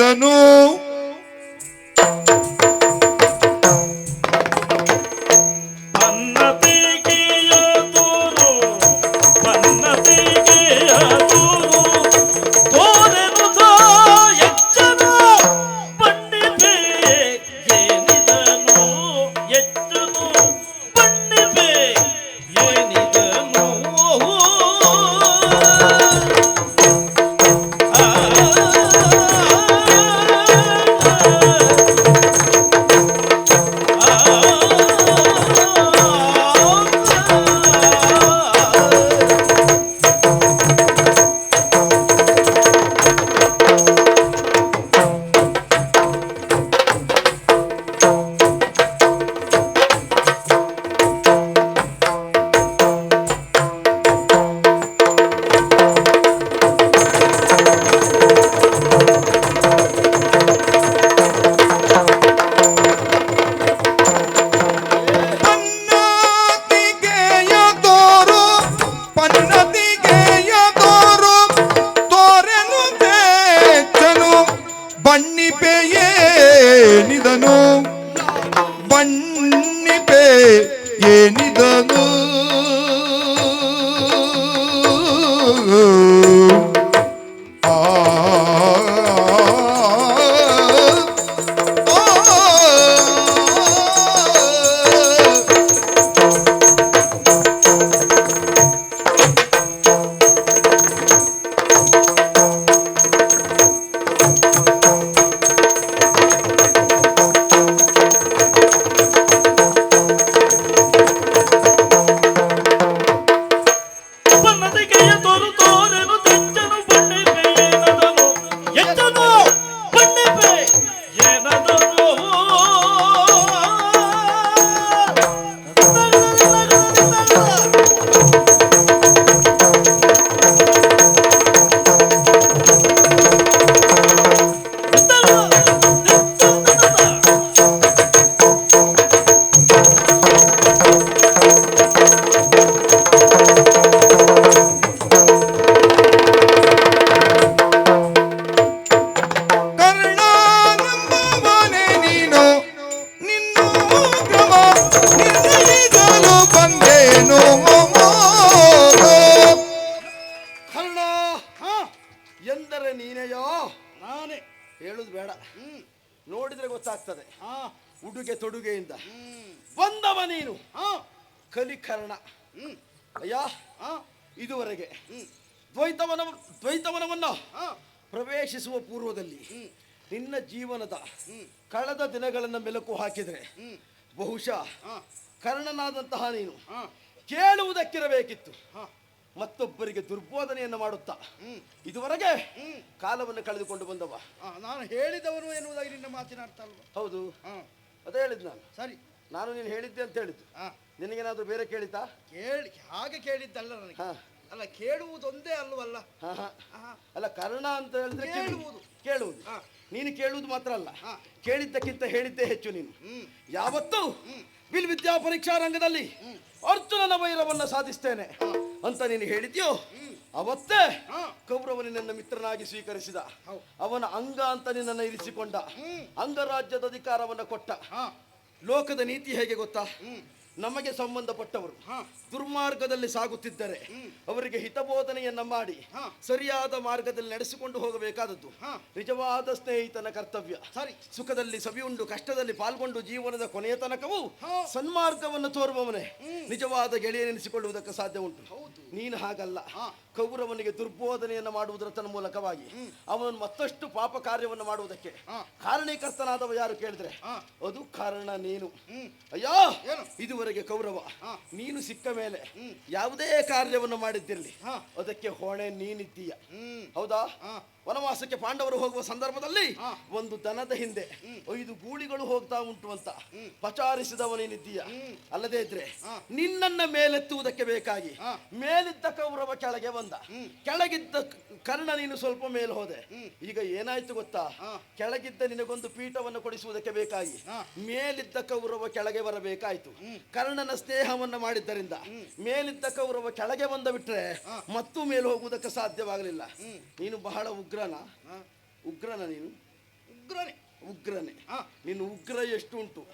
ಏನಿದನು ಉಡುಗೆ ತೊಡುಗೆಯಿಂದ. ಬಂದವ ನೀನು. ಕಲಿಕರ್ಣ. ಅಯ್ಯ ಇದುವರೆಗೆ ದ್ವೈತವನ ದ್ವೈತವನವನ್ನು ಪ್ರವೇಶಿಸುವ ಪೂರ್ವದಲ್ಲಿ ನಿನ್ನ ಜೀವನದ ಕಳೆದ ದಿನಗಳನ್ನು ಮೆಲುಕು ಹಾಕಿದರೆ ಬಹುಶಃ ಕರ್ಣನಾದಂತಹ ನೀನು ಹಾ. ಕೇಳುವುದಕ್ಕಿರಬೇಕಿತ್ತು. ಮತ್ತೊಬ್ಬರಿಗೆ ದುರ್ಬೋಧನೆಯನ್ನು ಮಾಡುತ್ತಾ ಇದುವರೆಗೆ ಕಾಲವನ್ನು ಕಳೆದುಕೊಂಡು ಬಂದವ. ನಾನು ಹೇಳಿದವನು ಎನ್ನುವುದಾಗಿ ನಿನ್ನ ಮಾತಿನಾರ್ಥ ಅಲ್ವಾ? ಹೌದು. ಅದೇ ಹೇಳಿದ್ದು ನಾನು. ಸರಿ. ನಾನು ನೀನು ಹೇಳಿದ್ದೆ ಅಂತ ಹೇಳಿದ್ದು. ಹಾ. ನಿನಗೇನಾದ್ರೂ ಬೇರೆ ಕೇಳಿತಾ? ಕೇಳಿ ಹಾಗೆ ಕೇಳಿದ್ದಲ್ಲ ನನಗೆ. ಹಾ. ಅಲ್ಲ ಕೇಳುವುದೊಂದೇ ಅಲ್ವಲ್ಲ? ಹಾ ಹಾ. ಆಹಾ. ಅಲ್ಲ ಕರ್ಣ ಅಂತ ಹೇಳಿದ್ರೆ ಕೇಳುವುದು. ಕೇಳುವುದು. ಹಾ. ನೀನು ಕೇಳುವುದು ಮಾತ್ರ ಅಲ್ಲ. ಹಾ. ಕೇಳಿದ್ದಕ್ಕಿಂತ ಹೇಳಿದ್ದೇ ಹೆಚ್ಚು ನೀನು. ಹ್ಮ್. ಯಾವತ್ತೂ ಬಿಲ್ ವಿದ್ಯಾ ಪರೀಕ್ಷಾ ರಂಗದಲ್ಲಿ ಅರ್ಜುನನ ವೈರವನ್ನ ಸಾಧಿಸ್ತೇನೆ ಅಂತ ನೀನು ಹೇಳಿದ್ಯೋ? ಅವತ್ತೇ. ಕೌರವನ ನನ್ನ ಮಿತ್ರನಾಗಿ ಸ್ವೀಕರಿಸಿದ. ಅವನ ಅಂಗ ಅಂತ ನಿನ್ನನ್ನು ಇರಿಸಿಕೊಂಡ. ಅಂಗರಾಜ್ಯದ ಅಧಿಕಾರವನ್ನ ಕೊಟ್ಟ. ಲೋಕದ ನೀತಿ ಹೇಗೆ ಗೊತ್ತಾ? ನಮಗೆ ಸಂಬಂಧಪಟ್ಟವರು. ದುರ್ಮಾರ್ಗದಲ್ಲಿ ಸಾಗುತ್ತಿದ್ದರೆ ಅವರಿಗೆ ಹಿತಬೋಧನೆಯನ್ನ ಮಾಡಿ. ಸರಿಯಾದ ಮಾರ್ಗದಲ್ಲಿ ನಡೆಸಿಕೊಂಡು ಹೋಗಬೇಕಾದದ್ದು. ನಿಜವಾದ ಸ್ನೇಹಿತನ ಕರ್ತವ್ಯ. ಸರಿ. ಸುಖದಲ್ಲಿ ಸವಿಯುಂಡು ಕಷ್ಟದಲ್ಲಿ ಪಾಲ್ಗೊಂಡು ಜೀವನದ ಕೊನೆಯ ತನಕವೂ. ಸನ್ಮಾರ್ಗವನ್ನು ತೋರುವವನೇ. ನಿಜವಾದ ಗೆಳೆಯನೆನಿಸಿಕೊಳ್ಳುವುದಕ್ಕೆ ಸಾಧ್ಯ ಉಂಟು. ಹೌದು. ನೀನು ಹಾಗಲ್ಲ. ಕೌರವನಿಗೆ ದುರ್ಬೋಧನೆಯನ್ನು ಮಾಡುವುದರ ತನ್ನ ಮೂಲಕವಾಗಿ ಅವನು ಮತ್ತಷ್ಟು ಪಾಪ ಕಾರ್ಯವನ್ನು ಮಾಡುವುದಕ್ಕೆ ಕಾರಣೀಕರ್ತನಾದವ ಯಾರು ಕೇಳಿದ್ರೆ ಅದು ಕಾರಣ ನೀನು. ಅಯ್ಯೋ? ಇದುವರೆಗೆ ಕೌರವ. ನೀನು ಸಿಕ್ಕ ಮೇಲೆ ಯಾವುದೇ ಕಾರ್ಯವನ್ನು ಮಾಡಿದ್ದಿರಲಿ. ಅದಕ್ಕೆ ಹೊಣೆ ನೀನಿದ್ದೀಯ. ಹೌದಾ. ವನವಾಸಕ್ಕೆ ಪಾಂಡವರು ಹೋಗುವ ಸಂದರ್ಭದಲ್ಲಿ ಒಂದು ದನದ ಹಿಂದೆ ಐದು ಗೂಳಿಗಳು ಹೋಗ್ತಾ ಉಂಟು ಅಂತ ಪಚಾರಿಸಿದವನೇನಿದ್ದೀಯ ಅಲ್ಲದೇ ಇದ್ರೆ ನಿನ್ನನ್ನ ಮೇಲೆತ್ತುವುದಕ್ಕೆ ಬೇಕಾಗಿ. ಮೇಲಿದ್ದ ಕೌರವ ಕೆಳಗೆ ಬಂದ. ಕೆಳಗಿದ್ದ ಕರ್ಣ ನೀನು ಸ್ವಲ್ಪ ಮೇಲೆ ಹೋದೆ. ಈಗ ಏನಾಯ್ತು ಗೊತ್ತಾ? ಕೆಳಗಿದ್ದ ನಿನಗೊಂದು ಪೀಠವನ್ನು ಕೊಡಿಸುವುದಕ್ಕೆ ಬೇಕಾಗಿ. ಮೇಲಿದ್ದ ಕೌರವ ಕೆಳಗೆ ಬರಬೇಕಾಯ್ತು. ಕರ್ಣನ ಸ್ನೇಹವನ್ನು ಮಾಡಿದ್ದರಿಂದ. ಮೇಲಿದ್ದ ಕೌರವ ಕೆಳಗೆ ಬಂದ ಬಿಟ್ರೆ ಮತ್ತೂ ಮೇಲೆ ಹೋಗುವುದಕ್ಕೆ ಸಾಧ್ಯವಾಗಲಿಲ್ಲ. ನೀನು ಬಹಳ ಉಗ್ರನ. ಉಗ್ರನ ನೀನು? ಉಗ್ರನೇ. ಉಗ್ರನೇ. ನಿನ್ನ ಉಗ್ರ ಎಷ್ಟು ಉಂಟು?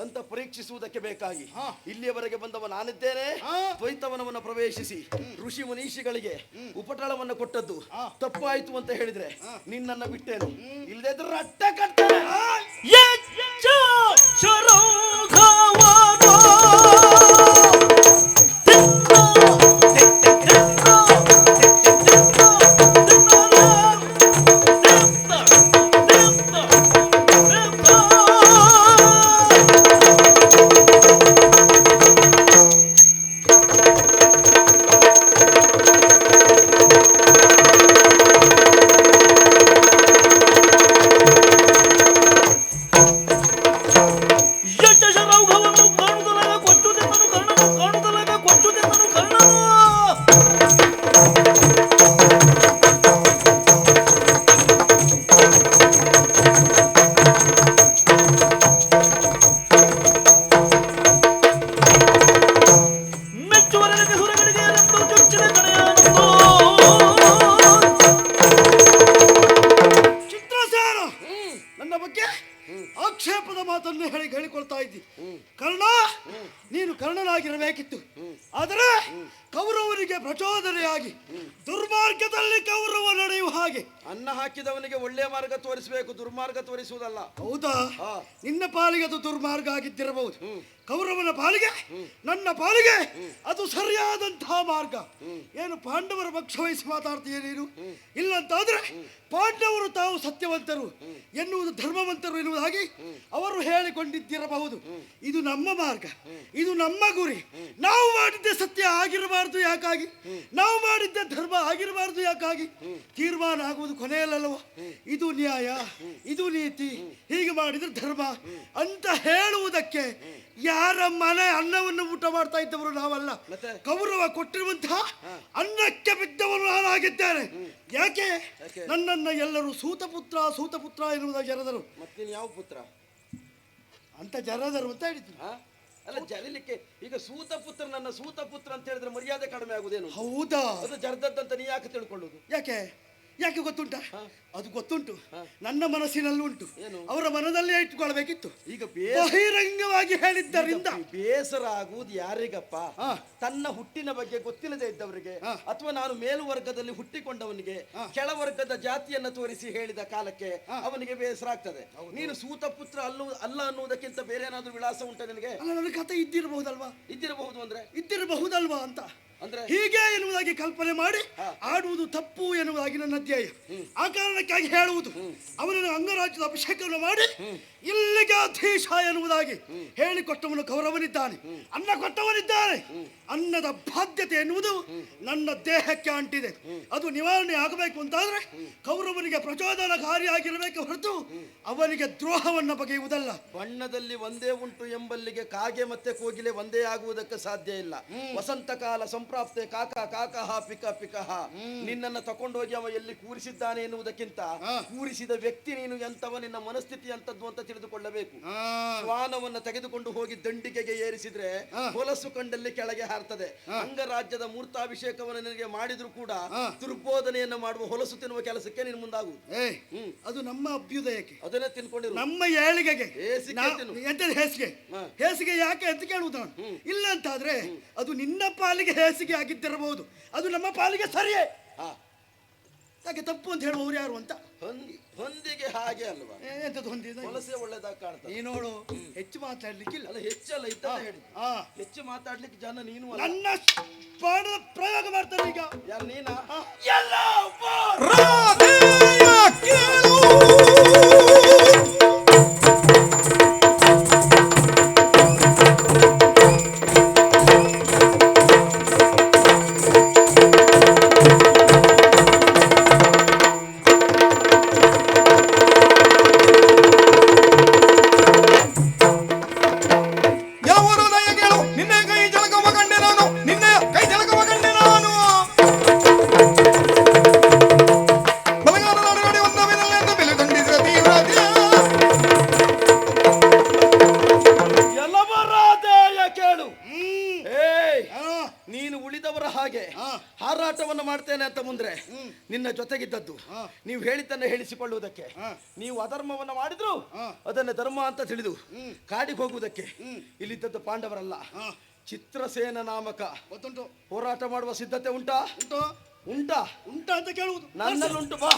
ಅಂತ ಪರೀಕ್ಷಿಸುವುದಕ್ಕೆ ಬೇಕಾಗಿ. ಇಲ್ಲಿಯವರೆಗೆ ಬಂದವ ನಾನಿದ್ದೇನೆ. ದ್ವೈತವನವನ್ನು ಪ್ರವೇಶಿಸಿ. ಋಷಿ ಮುನೀಷಿಗಳಿಗೆ ಉಪಟಳವನ್ನು ಕೊಟ್ಟದ್ದು. ತಪ್ಪಾಯ್ತು ಅಂತ ಹೇಳಿದ್ರೆ ನಿನ್ನನ್ನ ಬಿಟ್ಟೇನು? ಇಲ್ಲದೆ ಇದ್ರೆ ರಟ್ಟ ಕಟ್ತೇನೆ. ಪ್ರಚೋದನೆಯಾಗಿ ದುರ್ಮಾರ್ಗದಲ್ಲಿ ಕೌರವ ನಡೆಯುವ ಹಾಗೆ. ಅನ್ನ ಹಾಕಿದವನಿಗೆ ಒಳ್ಳೆಯ ಮಾರ್ಗ ತೋರಿಸಬೇಕು ದುರ್ಮಾರ್ಗ ತೋರಿಸುವುದಲ್ಲ. ಹೌದಾ. ನಿನ್ನ ಪಾಲಿಗೆ ಅದು ದುರ್ಮಾರ್ಗ ಆಗಿದ್ದಿರಬಹುದು. ಕೌರವನ ಪಾಲಿಗೆ, ನನ್ನ ಪಾಲಿಗೆ, ಅದು ಸರಿಯಾದಂತಹ ಮಾರ್ಗ. ಏನು ಪಾಂಡವರ ಪಕ್ಷ ವಹಿಸಿ ಮಾತಾಡ್ತೀಯ ನೀನು? ಇಲ್ಲಂತಾದ್ರೆ ಪಾಂಡವರು ತಾವು ಸತ್ಯವಂತರು ಎನ್ನುವುದು ಧರ್ಮವಂತರು ಎನ್ನುವುದಾಗಿ ಅವರು ಹೇಳಿಕೊಂಡಿದ್ದಿರಬಹುದು. ಇದು ನಮ್ಮ ಮಾರ್ಗ, ಇದು ನಮ್ಮ ಗುರಿ. ನಾವು ಮಾಡಿದ್ದೆ ಸತ್ಯ ಆಗಿರಬಾರ್ದು ಯಾಕಾಗಿ? ನಾವು ಮಾಡಿದ್ದೆ ಧರ್ಮ ಆಗಿರಬಾರ್ದು ಯಾಕಾಗಿ? ತೀರ್ಮಾನ ಆಗುವುದು ಕೊನೆಯಲ್ಲವ ಇದು ನ್ಯಾಯ, ಇದು ನೀತಿ. ಹೀಗೆ ಮಾಡಿದ್ರೆ ಧರ್ಮ ಅಂತ ಹೇಳುವುದಕ್ಕೆ ಯಾರ ಮನೆ ಅನ್ನವನ್ನು ಊಟ ಮಾಡ್ತಾ ಇದ್ದವರು ನಾವಲ್ಲ. ಗೌರವ ಕೊಟ್ಟಿರುವಂತಹ ಅನ್ನಕ್ಕೆ ಬಿದ್ದವರು ನಾನಾಗಿದ್ದೇನೆ ಯಾಕೆ? ನನ್ನನ್ನ ಎಲ್ಲರೂ ಸೂತಪುತ್ರ ಸೂತಪುತ್ರ ಎನ್ನುವುದ ಜರದರು. ಮತ್ತಿನ್ ಯಾವ ಪುತ್ರ? ಅಂತ ಜರದರು ಅಂತ ಹೇಳಿದ್ರು. ಅಲ್ಲ ಜರಿಲಿಕ್ಕೆ ಈಗ ಸೂತ ಪುತ್ರ ನನ್ನ ಸೂತ ಪುತ್ರ ಅಂತ ಹೇಳಿದ್ರೆ ಮರ್ಯಾದೆ ಕಡಿಮೆ ಆಗುದೇನು? ಹೌದಾ? ಅದು ಜರ್ದದ್ದಂತ ನೀ ಯಾಕೆ ತಿಳ್ಕೊಳ್ಳೋದು? ಯಾಕೆ? ಯಾಕೆ ಗೊತ್ತುಂಟ? ಅದು ಗೊತ್ತುಂಟು. ನನ್ನ ಮನಸ್ಸಿನಲ್ಲೂ ಉಂಟು. ಏನು? ಅವರ ಮನದಲ್ಲೇ ಇಟ್ಟುಕೊಳ್ಬೇಕಿತ್ತು ಈಗ ಬಹಿರಂಗವಾಗಿ ಹೇಳಿದ್ದರಿಂದ. ಬೇಸರ ಆಗುವುದು ಯಾರಿಗಪ್ಪ. ತನ್ನ ಹುಟ್ಟಿನ ಬಗ್ಗೆ ಗೊತ್ತಿಲ್ಲದೆ ಇದ್ದವರಿಗೆ ಅಥವಾ ನಾನು ಮೇಲುವರ್ಗದಲ್ಲಿ ಹುಟ್ಟಿಕೊಂಡವನಿಗೆ ಕೆಳವರ್ಗದ ಜಾತಿಯನ್ನ ತೋರಿಸಿ ಹೇಳಿದ ಕಾಲಕ್ಕೆ ಅವನಿಗೆ ಬೇಸರ ಆಗ್ತದೆ ನೀನು ಸೂತ ಪುತ್ರ ಅಲ್ಲೂ ಅಲ್ಲ ಅನ್ನುವುದಕ್ಕಿಂತ ಬೇರೆ ಏನಾದ್ರೂ ವಿಳಾಸ ಉಂಟ ನಿನಗೆ? ನನ್ನ ಕಥೆ ಇದ್ದಿರಬಹುದಲ್ವಾ? ಇದ್ದಿರಬಹುದು ಅಂದ್ರೆ? ಇದ್ದಿರಬಹುದಲ್ವಾ ಅಂತ? ಅಂದ್ರೆ? ಹೀಗೆ ಎನ್ನುವುದಾಗಿ ಕಲ್ಪನೆ ಮಾಡಿ ಆಡುವುದು ತಪ್ಪು ಎನ್ನುವುದಾಗಿ ನನ್ನ ಅಧ್ಯಾಯ ಆ ಕಾರಣಕ್ಕಾಗಿ ಹೇಳುವುದು. ಅವನನ್ನು ಅಂಗರಾಜ್ಯದ ಅಭಿಷೇಕವನ್ನು ಮಾಡಿ ಇಲ್ಲಿಗೆ ಅಧೀಶ ಎನ್ನುವುದಾಗಿ ಹೇಳಿಕೊಟ್ಟವನು ಕೌರವನಿದ್ದಾನೆ. ಅನ್ನ ಕೊಟ್ಟವನಿದ್ದಾನೆ. ಅನ್ನದ ಬಾಧ್ಯತೆ ಎನ್ನುವುದು ನನ್ನ ದೇಹಕ್ಕೆ ಅಂಟಿದೆ. ಅದು ನಿವಾರಣೆ ಆಗಬೇಕು ಅಂತಾದ್ರೆ ಕೌರವನಿಗೆ ಪ್ರಚೋದನಕಾರಿಯಾಗಿರಬೇಕು ಹೊರತು ಅವನಿಗೆ ದ್ರೋಹವನ್ನು ಬಗೆಯುವುದಲ್ಲ. ಬಣ್ಣದಲ್ಲಿ ಒಂದೇ ಉಂಟು ಎಂಬಲ್ಲಿಗೆ ಕಾಗೆ ಮತ್ತೆ ಕೋಗಿಲೆ ಒಂದೇ ಆಗುವುದಕ್ಕೆ ಸಾಧ್ಯ ಇಲ್ಲ. ವಸಂತ ಕಾಲ ಸಂಪ್ರಾಪ್ತೆ ಕಾಕ ಕಾಕಹ ಪಿಕ ಪಿಕಹ. ನಿನ್ನನ್ನು ತಕೊಂಡೋಗಿ ಅವ ಎಲ್ಲಿ ಕೂರಿಸಿದ್ದಾನೆ ಎನ್ನುವುದಕ್ಕಿಂತ ಕೂರಿಸಿದ ವ್ಯಕ್ತಿ ನೀನು ಎಂತವ ನಿನ್ನ ಮನಸ್ಥಿತಿ ಎಂತದ್ದು ಅಂತ ತಿಳಿದುಕೊಳ್ಳಬೇಕು. ಶ್ವಾನವನ್ನು ತೆಗೆದುಕೊಂಡು ಹೋಗಿ ದಂಡಿಗೆಗೆ ಏರಿಸಿದ್ರೆ ಹೊಲಸು ಕಂಡಲ್ಲಿ ಕೆಳಗೆ ಹಾರ್ತದೆ. ಅಂಗರಾಜ್ಯದ ಮೂರ್ತಾಭಿಷೇಕವನ್ನು ನಿನಗೆ ಮಾಡಿದ್ರು ಕೂಡ ದುರ್ಬೋಧನೆಯನ್ನು ಮಾಡುವ ಹೊಲಸು ತಿನ್ನುವ ಕೆಲಸಕ್ಕೆ ನಿನ್ ಮುಂದಾಗುವುದು ಅದು ನಮ್ಮ ಅಭ್ಯುದಯಕ್ಕೆ. ಅದನ್ನೇ ತಿನ್ಕೊಂಡಿರು. ನಮ್ಮ ಏಳಿಗೆಗೆ. ಹೇಸಿಗೆ ಹೇಸಿಗೆ? ಯಾಕೆ ಅಂತ ಕೇಳುವುದು ಇಲ್ಲ ಅಂತಾದ್ರೆ ಅದು ನಿನ್ನ ಪಾಲಿಗೆ ಹೇಸಿಗೆ ಆಗಿದ್ದಿರಬಹುದು. ಅದು ನಮ್ಮ ಪಾಲಿಗೆ ಸರಿಯೇ. ಯಾಕೆ ತಪ್ಪು ಅಂತ ಹೇಳುವವರು ಯಾರು ಅಂತ? ಹೊಂದಿ ಹೊಂದಿಗೆ ಹಾಗೆ ಅಲ್ವಾ? ಎಂತದ್ದು ಹೊಂದಿದ? ಹೊಲಸೆ ಒಳ್ಳೆದಾಗಿ ಕಾಣ್ತದೆ. ನೀ ನೋಡು ಹೆಚ್ಚು ಮಾತಾಡ್ಲಿಕ್ಕಿಲ್ಲ ಅಲ್ಲ ಹೆಚ್ಚಲ್ಲ ಇದ್ದ ಹೇಳಿ ಆ, ಹೆಚ್ಚು ಮಾತಾಡ್ಲಿಕ್ಕೆ ಜನ ನೀನು ಅಲ್ಲ. ನನ್ನ ಪಾಡದ ಪ್ರಯೋಗ ಮಾಡ್ತಾನೆ ಈಗ. ಯಾರು ನೀನಾ? ಎಲ್ಲ ರಾಧೆಯ ಜೊತೆಗಿದ್ದದ್ದು. ನೀವು ಹೇಳಿದ್ದನ್ನ ಹೇಳಿಸಿಕೊಳ್ಳುವುದಕ್ಕೆ. ನೀವು ಅಧರ್ಮವನ್ನು ಮಾಡಿದ್ರು ಅದನ್ನು ಧರ್ಮ ಅಂತ ತಿಳಿದು ಕಾಡಿಗೆ ಹೋಗುವುದಕ್ಕೆ. ಇಲ್ಲಿದ್ದದ್ದು ಪಾಂಡವರಲ್ಲ. ಚಿತ್ರಸೇನ ನಾಮಕ. ಹೋರಾಟ ಮಾಡುವ ಸಿದ್ಧತೆ ಉಂಟಾ? ಉಂಟಾ. ಉಂಟಾ? ಅಂತ ಕೇಳುವುದು. ನನ್ನಲ್ಲಿ ಉಂಟು ಬಾ.